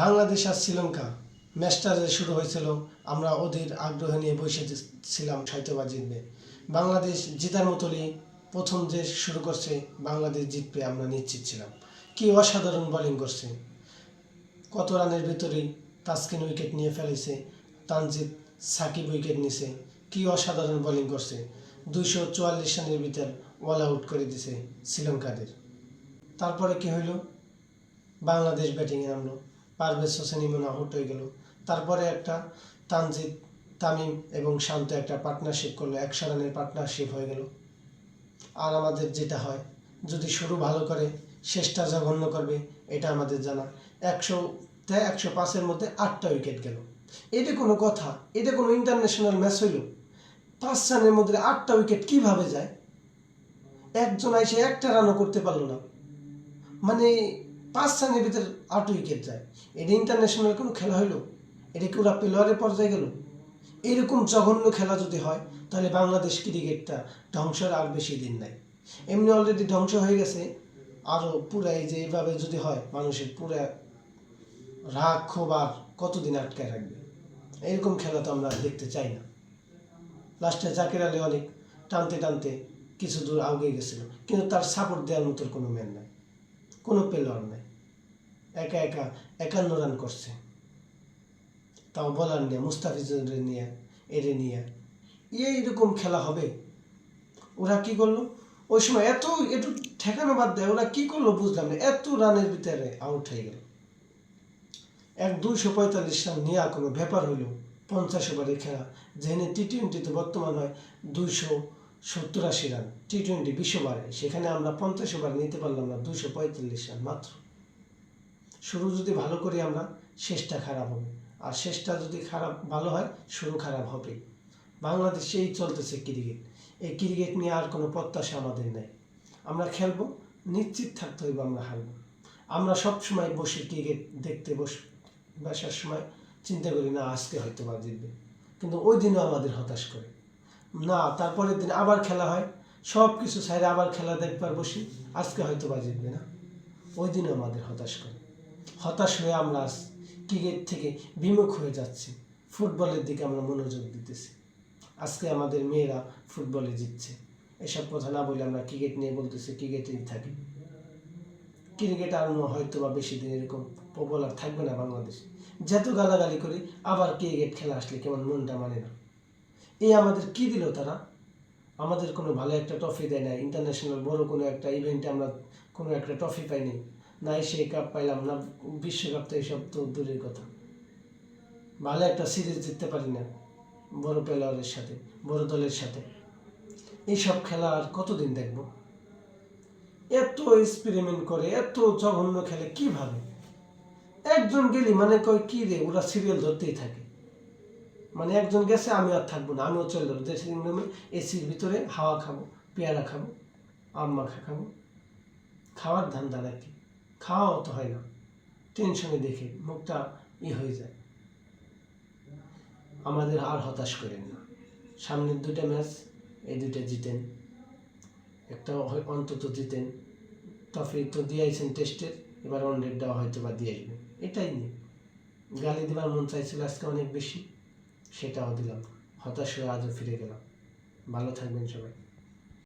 বাংলাদেশ আর শ্রীলঙ্কা ম্যাচটা যে শুরু হয়েছিল, আমরা ওদের আগ্রহ নিয়ে বসে ছিলাম হয়তোবা জিতবে। বাংলাদেশ জেতার মতোই প্রথম যে শুরু করছে, বাংলাদেশ জিতবে আমরা নিশ্চিত ছিলাম। কি অসাধারণ বোলিং করছে। কত রানের ভিতরেই তাসকিন উইকেট নিয়ে ফেলেছে, তানজিদ সাকিব উইকেট নিছে। কি অসাধারণ বোলিং করছে। দুইশো চুয়াল্লিশ রানের ভিতর অল আউট করে দিছে শ্রীলঙ্কাদের। তারপরে কি হইল? বাংলাদেশ ব্যাটিংয়ে নামলো। পারভেজ হোসেন ইমন হয়ে গেল। তারপরে একটা তানজিদ, তামিম এবং শান্ত একটা পার্টনারশিপ করল একশো রানের পার্টনারশিপ হয়ে গেল। আর আমাদের যেটা হয়, যদি শুরু ভালো করে, শেষটা জঘন্য করবে, এটা আমাদের জানা। একশো একশো পাঁচের মধ্যে আটটা উইকেট গেল। এটা কোনো কথা, এটা কোনো ইন্টারন্যাশনাল ম্যাচ হইল? পাঁচ রানের মধ্যে আটটা উইকেট কীভাবে যায়? একজন এসে একটা রানও করতে পারল না। মানে পাঁচ রানের ভিতরে আট উইকেট যায়। এটা ইন্টারন্যাশনাল কোনো খেলা হইল? এটা কি ওরা প্লেয়ারের পর্যায়ে গেল? এরকম জঘন্য খেলা যদি হয়, তাহলে বাংলাদেশ ক্রিকেটটা ধ্বংসের আর বেশি দিন নাই। এমনি অলরেডি ধ্বংস হয়ে গেছে। আরও পুরা এই যে এইভাবে যদি হয়, মানুষের পুরা রাগ ক্ষোভ আর কতদিন আটকায় রাখবে? এরকম খেলা তো আমরা দেখতে চাই না। লাস্টে জাকির আলী অনেক টানতে টানতে কিছু দূর আগে গেছিল। কিন্তু তার সাপোর্ট দেওয়ার মতো কোনো ম্যান নাই। কোনো প্লেয়ার নাই। একা একা একান্ন রান করছে। তাও বলার নিয়ে মুস্তাফিজুরের নিয়ে, এরে নিয়ে। এইরকম খেলা হবে। ওরা কি করল? ওই সময় এত একটু ঠেকানো বাদ দেয়, ওরা কি করল বুঝলাম না, এত রানের ভিতরে আউট হয়ে গেল। এক দুইশো পঁয়তাল্লিশ রান নেওয়া কোনো ব্যাপার হইল, পঞ্চাশ ওভারের খেলা, যেখানে টি টোয়েন্টিতে বর্তমান হয় দুইশো সত্তর আশি রান। টি টোয়েন্টি বিশ্ব ওভারে, সেখানে আমরা পঞ্চাশ ওভার নিতে পারলাম না, দুইশো পঁয়তাল্লিশ রান মাত্র। শুরু যদি ভালো করি আমরা, শেষটা খারাপ হবে। আর শেষটা যদি খারাপ, ভালো হয়, শুরু খারাপ হবে। বাংলাদেশে এই চলতেছে ক্রিকেট এই ক্রিকেট নিয়ে আর কোনো প্রত্যাশা আমাদের নেই। আমরা খেলব, নিশ্চিত থাকতে হইব আমরা হারবো। আমরা সব সময় বসে ক্রিকেট দেখতে বস, বসার সময় চিন্তা করি, না, আজকে হয়তো বা জিতবে। কিন্তু ওই দিনও আমাদের হতাশ করে। না, তারপরের দিন আবার খেলা হয়। সব কিছু সাইডে আবার খেলা দেখবার বসি, আজকে হয়তো বা জিতবে না। ওই দিনও আমাদের হতাশ করে। হতাশ হয়ে আমরা আজ ক্রিকেট থেকে বিমুখ হয়ে যাচ্ছি। ফুটবলের দিকে আমরা মনোযোগ দিতেছি। আজকে আমাদের মেয়েরা ফুটবলে জিতছে। এসব কথা না বলে আমরা ক্রিকেট নিয়ে বলতেছি, ক্রিকেটেই থাকি। ক্রিকেট আর হয়তো বা বেশি দিন এরকম পপুলার থাকবে না বাংলাদেশে। যত গালাগালি করি, আবার ক্রিকেট খেলা আসলে কেমন মনটা মানে না। এই আমাদের কি দিল তারা? আমাদের কোনো ভালো একটা ট্রফি দেয় না ইন্টারন্যাশনাল বড় কোনো একটা ইভেন্টে আমরা কোনো একটা ট্রফি পাইনি। না এশিয়া কাপ পাইলাম, না বিশ্বকাপ তো এইসব তো দূরের কথা। ভালো একটা সিরিজ জিততে পারি না, বড় প্লেয়ারের সাথে, বড় দলের সাথে। এইসব খেলা আর কতদিন দেখব? এত এক্সপেরিমেন্ট করে, এত জঘন্য খেলে কীভাবে? একজন গেলি মানে কয়, কি রে, ওরা সিরিয়াল ধরতেই থাকে। মানে একজন গেছে, আমি আর থাকব না, আমিও চলে যাব ড্রেসিং রুমে এসির ভিতরে হাওয়া খাব, পেয়ারা খাব, আম মাখা খাব। খাওয়ার ধান্দা নাকি? খাওয়াও তো হয় না। টেনশনে দেখে মুখটা ই হয়ে যায়। আমাদের আর হতাশ করেন না। সামনের দুটা ম্যাচ, এই দুইটা জিতেন। একটা অন্তত জিতেন। ট্রফি তো দিয়েছেন টেস্টের, এবার ওয়ানডেরটাও হয়তো বা দিয়ে আসবে। এটাই নিয়ে। গালি দেওয়ার মন চাইছিল আজকে অনেক বেশি, সেটাও দিলাম। হতাশ হয়ে আজও ফিরে গেলাম। ভালো থাকবেন সবাই।